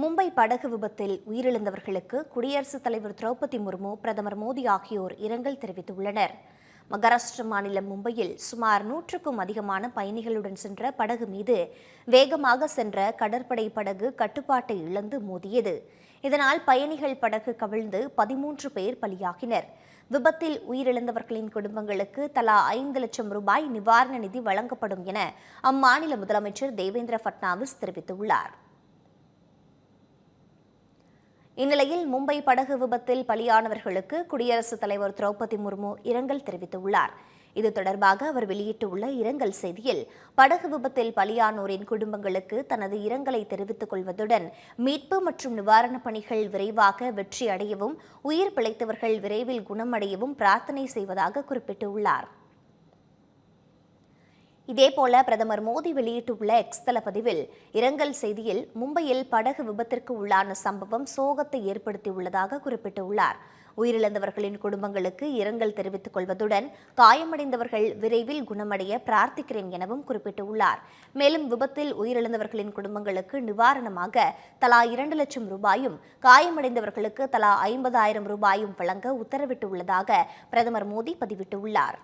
மும்பை படகு விபத்தில் உயிரிழந்தவர்களுக்கு குடியரசுத் தலைவர் திரௌபதி முர்மு பிரதமர் மோடி ஆகியோர் இரங்கல் தெரிவித்துள்ளனர். மகாராஷ்டிர மாநிலம் மும்பையில் சுமார் நூற்றுக்கும் அதிகமான பயணிகளுடன் சென்ற படகு மீது வேகமாக சென்ற கடற்படை படகு கட்டுப்பாட்டை இழந்து மோதியது. இதனால் பயணிகள் படகு கவிழ்ந்து பதிமூன்று பேர் பலியாகினர். விபத்தில் உயிரிழந்தவர்களின் குடும்பங்களுக்கு தலா ஐந்து லட்சம் ரூபாய் நிவாரண நிதி வழங்கப்படும் என அம்மாநில முதலமைச்சர் தேவேந்திர பட்னாவிஸ் தெரிவித்துள்ளார். இந்நிலையில் மும்பை படகு விபத்தில் பலியானவர்களுக்கு குடியரசுத் தலைவர் திரௌபதி முர்மு இரங்கல் தெரிவித்துள்ளார். இது தொடர்பாக அவர் வெளியிட்டுள்ள இரங்கல் செய்தியில் படகு விபத்தில் பலியானோரின் குடும்பங்களுக்கு தனது இரங்கலை தெரிவித்துக் கொள்வதுடன் மீட்பு மற்றும் நிவாரணப் பணிகள் விரைவாக வெற்றி அடையவும் உயிர் பிழைத்தவர்கள் விரைவில் குணமடையவும் பிரார்த்தனை செய்வதாக குறிப்பிட்டுள்ளார். இதேபோல பிரதமர் மோடி வெளியிட்டுள்ள எக்ஸ் தள பதிவில் இரங்கல் செய்தியில் மும்பையில் படகு விபத்திற்கு உள்ளான சம்பவம் சோகத்தை ஏற்படுத்தியுள்ளதாக குறிப்பிட்டுள்ளார். உயிரிழந்தவர்களின் குடும்பங்களுக்கு இரங்கல் தெரிவித்துக் கொள்வதுடன் காயமடைந்தவர்கள் விரைவில் குணமடைய பிரார்த்திக்கிறேன் எனவும் குறிப்பிட்டுள்ளார். மேலும் விபத்தில் உயிரிழந்தவர்களின் குடும்பங்களுக்கு நிவாரணமாக தலா இரண்டு லட்சம் ரூபாயும் காயமடைந்தவர்களுக்கு தலா ஐம்பதாயிரம் ரூபாயும் வழங்க உத்தரவிட்டுள்ளதாக பிரதமர் மோடி பதிவிட்டுள்ளார்.